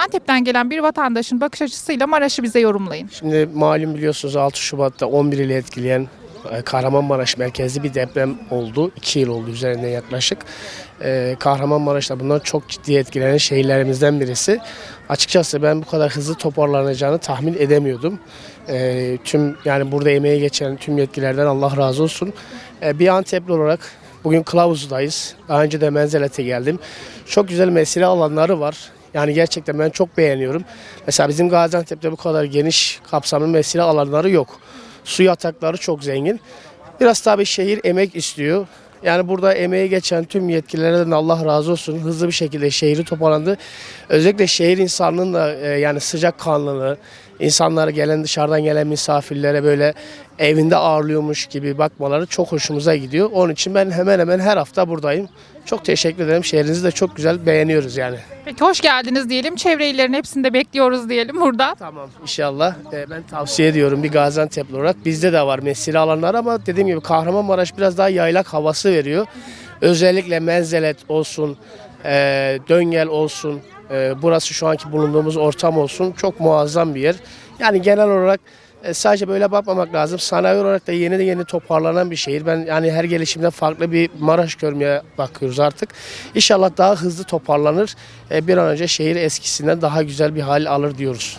Antep'ten gelen bir vatandaşın bakış açısıyla Maraş'ı bize yorumlayın. Şimdi malum biliyorsunuz 6 Şubat'ta 11 ili etkileyen e, Kahramanmaraş merkezli bir deprem oldu. 2 yıl oldu üzerinden yaklaşık. E, Kahramanmaraş da bundan çok ciddi etkilenen şehirlerimizden birisi. Açıkçası ben bu kadar hızlı toparlanacağını tahmin edemiyordum. E, tüm yani burada emeği geçen tüm yetkililerden Allah razı olsun. Bir Antepli olarak bugün Kılavuz'dayız. Daha önce de Menzelet'e geldim. Çok güzel mesire alanları var. Yani gerçekten ben çok beğeniyorum. Mesela bizim Gaziantep'te bu kadar geniş kapsamlı mesire alanları yok. Su yatakları çok zengin. Biraz tabii şehir emek istiyor. Yani burada emeği geçen tüm yetkililerden Allah razı olsun. Hızlı bir şekilde şehri toparlandı. Özellikle şehir insanının da e, yani sıcak kanlılığı, insanlara gelen dışarıdan gelen misafirlere böyle evinde ağırlıyormuş gibi bakmaları çok hoşumuza gidiyor. Onun için ben hemen hemen her hafta buradayım. Çok teşekkür ederim. Şehrinizi de çok güzel beğeniyoruz yani. Peki hoş geldiniz diyelim. Çevre illerin hepsinde bekliyoruz diyelim burada. Tamam inşallah. Ee, ben tavsiye ediyorum bir Gaziantep'li olarak. Bizde de var mesire alanlar ama dediğim gibi Kahramanmaraş biraz daha yaylak havası veriyor. Özellikle Menzelet olsun, e, Döngel olsun, e, burası şu anki bulunduğumuz ortam olsun çok muazzam bir yer. Yani genel olarak e, sadece böyle bakmamak lazım. Sanayi olarak da yeni de yeni toparlanan bir şehir. Ben yani her gelişimde farklı bir Maraş görmeye bakıyoruz artık. İnşallah daha hızlı toparlanır. E, bir an önce şehir eskisinden daha güzel bir hal alır diyoruz.